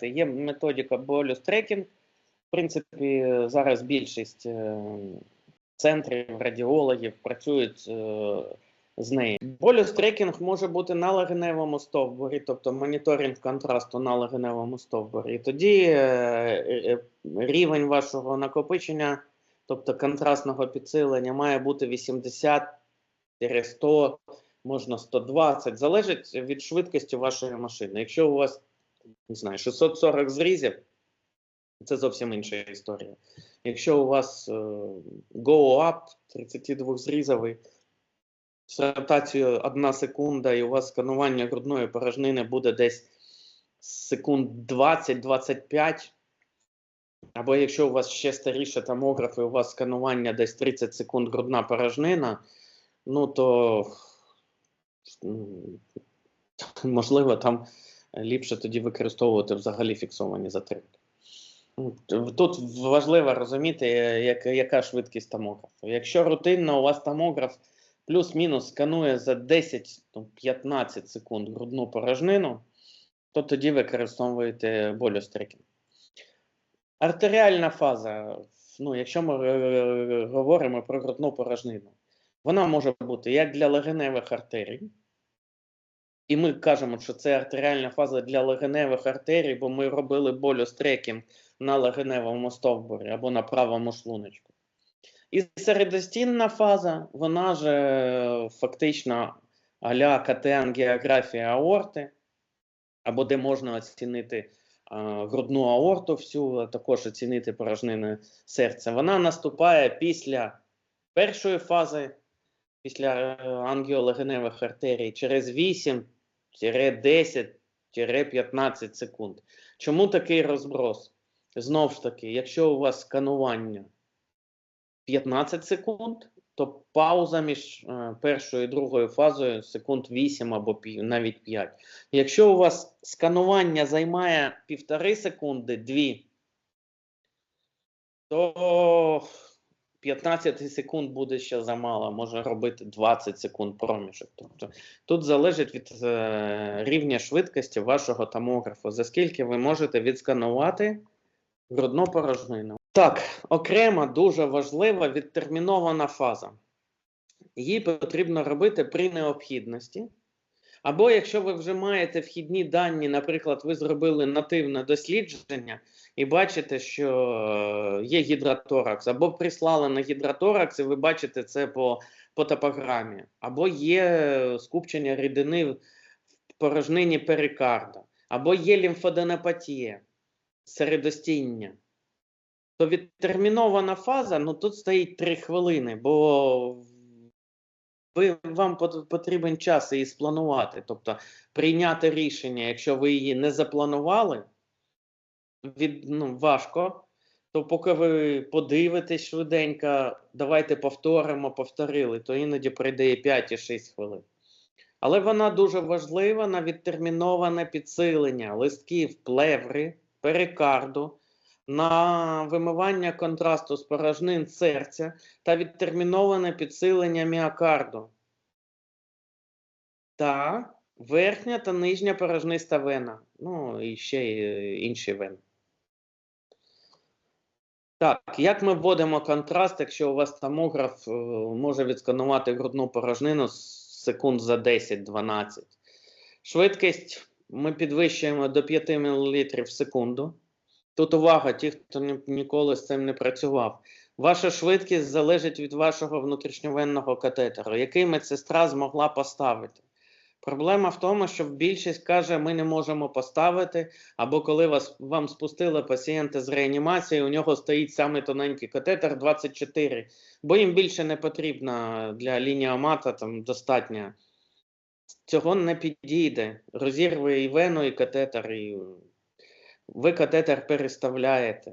знаєте, є методика болюс трекінг. В принципі, зараз більшість е, центрів, радіологів працюють е, з нею. Болюс трекінг може бути на легеневому стовбурі, тобто моніторинг контрасту на легеневому стовбурі. Тоді е, рівень вашого накопичення, тобто контрастного підсилення, має бути 80-100, можна 120, залежить від швидкості вашої машини. Якщо у вас не знаю, 640 зрізів, це зовсім інша історія. Якщо у вас е, Go Up 32 зрізовий, з ротацією 1 секунда, і у вас сканування грудної порожнини буде десь секунд 20-25. Або якщо у вас ще старіше томограф, і у вас сканування десь 30 секунд грудна порожнина, ну то можливо там ліпше тоді використовувати взагалі фіксовані затримки. Ну, Тут важливо розуміти, е, як, яка швидкість томографу. Якщо рутинно у вас томограф плюс-мінус сканує за 10-15 секунд грудну порожнину, то тоді використовуєте болюстрекінг. Артеріальна фаза, ну, якщо ми е, говоримо про грудну порожнину, вона може бути як для легеневих артерій, і ми кажемо, що це артеріальна фаза для легеневих артерій, бо ми робили болюстрекінг на легеневому стовбурі або на правому шлуночку. І середостінна фаза, вона ж фактично а-ля КТ-ангіографія аорти, або де можна оцінити е, грудну аорту всю, а також оцінити порожнини серця. Вона наступає після першої фази, після е, ангіолегеневих артерій, через 8-10-15 секунд. Чому такий розброс? Знову ж таки, якщо у вас сканування 15 секунд, то пауза між е, першою і другою фазою секунд 8 або навіть 5. Якщо у вас сканування займає півтори секунди, 2, то 15 секунд буде ще замало, може робити 20 секунд проміжок. Тобто тут залежить від е, рівня швидкості вашого томографу, за скільки ви можете відсканувати грудну порожнину. Так, окрема дуже важлива відтермінована фаза. Її потрібно робити при необхідності. Або якщо ви вже маєте вхідні дані, наприклад, ви зробили нативне дослідження і бачите, що е, є гідроторакс, або прислали на гідроторакс, і ви бачите це по, по топограмі, або є скупчення рідини в порожнині перикарда, або є лімфоденопатія, середостіння. То відтермінована фаза, ну тут стоїть 3 хвилини, бо вам потрібен час її спланувати. Тобто прийняти рішення, якщо ви її не запланували, від, ну, важко. То поки ви подивитесь швиденько, давайте повторимо, повторили, то іноді прийде і 5 і 6 хвилин. Але вона дуже важлива на відтерміноване підсилення листків плеври, перикарду, на вимивання контрасту з порожнин серця та відтерміноване підсилення міокарду. Та верхня та нижня порожниста вена. Ну і ще е, інші вени. Так, як ми вводимо контраст, якщо у вас томограф е, може відсканувати грудну порожнину з секунд за 10-12? Швидкість ми підвищуємо до 5 мл в секунду. Тут увага, ті, хто ні- ніколи з цим не працював. Ваша швидкість залежить від вашого внутрішньовенного катетеру, який медсестра змогла поставити. Проблема в тому, що більшість каже, ми не можемо поставити, або коли вас, вам спустили пацієнта з реанімації, у нього стоїть самий тоненький катетер 24, бо їм більше не потрібно для лініомата, там достатньо. Цього не підійде. Розірве і вену, і катетер, і ви катетер переставляєте.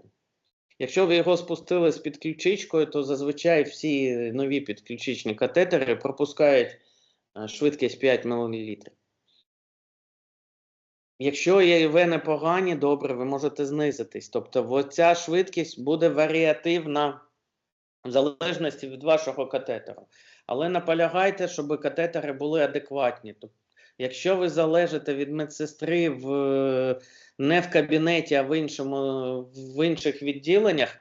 Якщо ви його спустили з підключичкою, то зазвичай всі нові підключичні катетери пропускають е, швидкість 5 мл. Якщо є вени погані, добре, ви можете знизитись. Тобто оця швидкість буде варіативна в залежності від вашого катетеру. Але наполягайте, щоб катетери були адекватні. Тобто, якщо ви залежите від медсестри в не в кабінеті, а в іншому в інших відділеннях,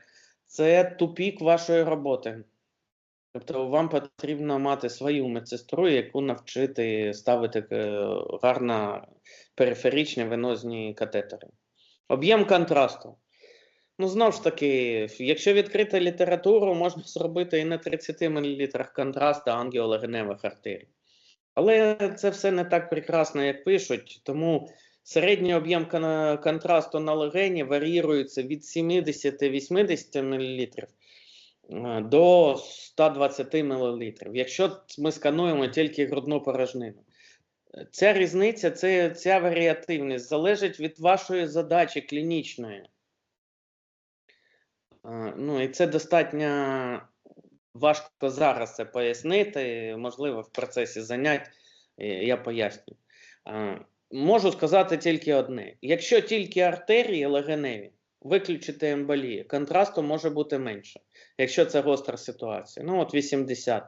це тупік вашої роботи. Тобто вам потрібно мати свою медсестру, яку навчити ставити е, гарно периферичні венозні катетери. Об'єм контрасту. Ну, знову ж таки, якщо відкрити літературу, можна зробити і на 30 мл контрасту ангіолегеневих артерій. Але це все не так прекрасно, як пишуть, тому середній об'єм контрасту на легені варіюється від 70-80 мл е, до 120 мл, якщо ми скануємо тільки грудну порожнину. Ця різниця, це, ця варіативність залежить від вашої задачі клінічної. Е, Ну, і це достатньо важко зараз це пояснити. Можливо, в процесі занять е, я поясню. Можу сказати тільки одне: якщо тільки артерії легеневі, виключити емболії, контрасту може бути менше, якщо це гостра ситуація. Ну, от 80.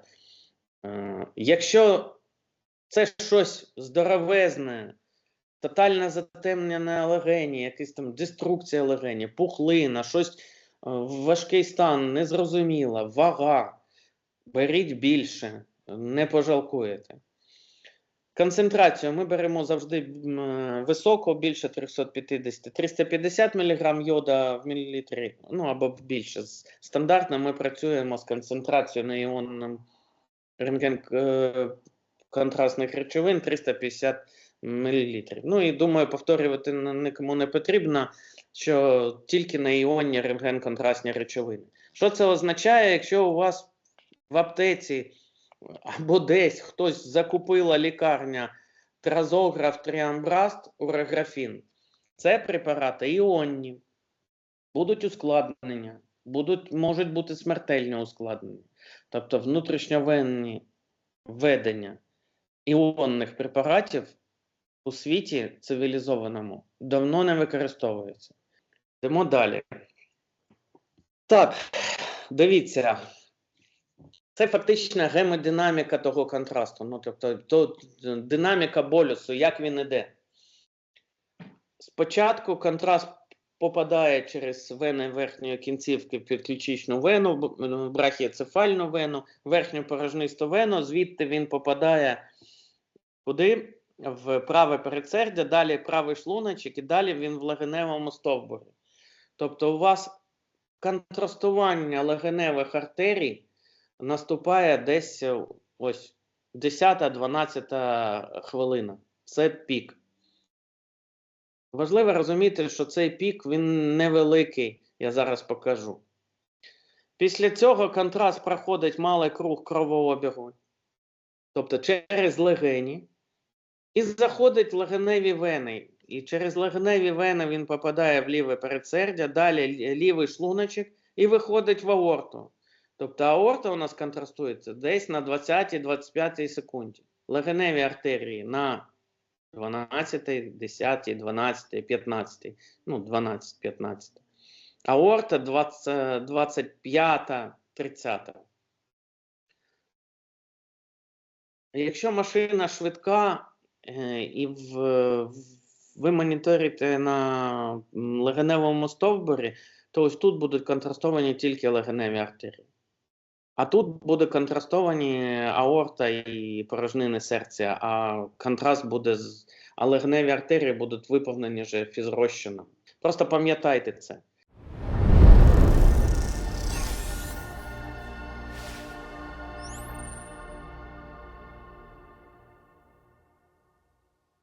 Е, Якщо це щось здоровезне, тотальне затемнення легені, якась там деструкція легені, пухлина, щось е, важкий стан, незрозуміла, вага. Беріть більше, не пожалкуєте. Концентрацію ми беремо завжди е, більше 350. 350 мг йода в мілілітрі, ну або більше. Стандартно ми працюємо з концентрацією неіонним рентген е, контрастних речовин 350 мл. Ну і думаю, повторювати нікому не потрібно, що тільки на іонні рентген-контрастні речовини. Що це означає, якщо у вас в аптеці або десь хтось закупила лікарня тразограф, тріамбраст, урографін? Це препарати іонні, будуть ускладнення, будуть, можуть бути смертельні ускладнення, тобто внутрішньовенні введення іонних препаратів у світі цивілізованому давно не використовується. Йдемо далі. Так, дивіться. Це фактично гемодинаміка того контрасту. Ну, тобто, то, динаміка болюсу, як він іде. Спочатку контраст попадає через вени верхньої кінцівки в підключичну вену, брахіоцефальну вену, верхню порожнисту вену, звідти він попадає куди? В праве передсердя, далі правий шлуночок і далі він в легеневому стовбурі. Тобто у вас контрастування легеневих артерій наступає десь е, ось 10-12 хвилина. Це пік. Важливо розуміти, що цей пік він невеликий, я зараз покажу. Після цього контраст проходить малий круг кровообігу, тобто через легені, і заходить в легеневі вени. І через легеневі вени він попадає в ліве передсердя, далі лівий шлуночок і виходить в аорту. Тобто аорта у нас контрастується десь на 20-25 секунді. Легеневі артерії на 12, 10, 12, 15, ну 12, 15. Аорта 20, 25, 30. Якщо машина швидка е, і в- ви моніторите на легеневому стовбурі, то ось тут будуть контрастовані тільки легеневі артерії. А тут буде контрастовані аорта і порожнини серця, а контраст буде з а легеневі артерії будуть виповнені вже фізрозчином. Просто пам'ятайте це.